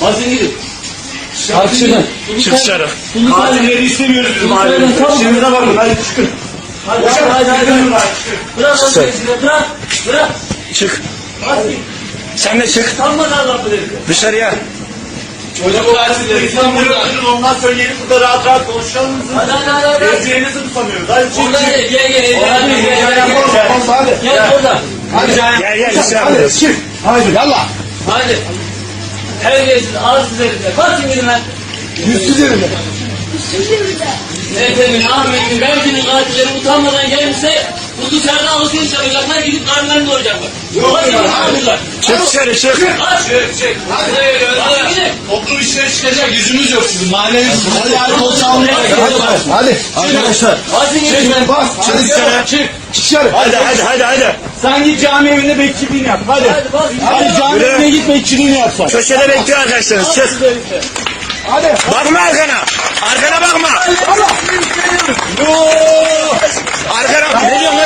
Hadi gidin. Hadi şuradan. Çık dışarı. Katilleri istemiyoruz biz mahallemizde. Şimdi de bakın hadi çıkın. Hadi hadi hadi. hadi. Bırak onu peşine bırak. Bırak. Çık. Hadi. Sen de çık. Kalmadı Allah bilir. Dışarıya. Çocuk katilleri istemiyoruz. Ondan sonra gelip burada rahat rahat konuşalım. Hadi hadi hadi. hadi. Ezeceğinizi tutamıyoruz. Hadi çık. Oradan gel gel gel. Gel Hadi, gel gel, gel. gel, Gel hadi. Gel oradan. Gel gel Hadi çık. Haydi yallah. Hadi. Terbiyesiz ağız üzerinde. Basın gidin lan. Yüzsüz yerinde. Efendim, Ahmet'in, Berkin'in katilleri utanmadan gelirse bu dışarıda alışveriş yapacaklar, gidip karnlarını doyacaklar. Hadi gidin buradan. Çık dışarı çık. Aç. Çık çık. Hadi hadi gidin. Toplum işine çıkacak yüzümüz yok sizin. Mahalleniz. Hadi hadi kol çalmaya Hadi. Arkadaşlar. Hadi gidin. Bas. Hadi dışarı. Çık. Dışarı. Hadi hadi hadi hadi. Sen git cami evinde bekçiliğini yap. Hadi. Hadi bas. Hadi cami Yürü. Sokak bekçiliğini yapsak. Köşede bekliyor arkadaşlarınız. Çık. Hadi. Bakma arkana. Arkana bakma. Allah. Arkana. Ne diyorsun?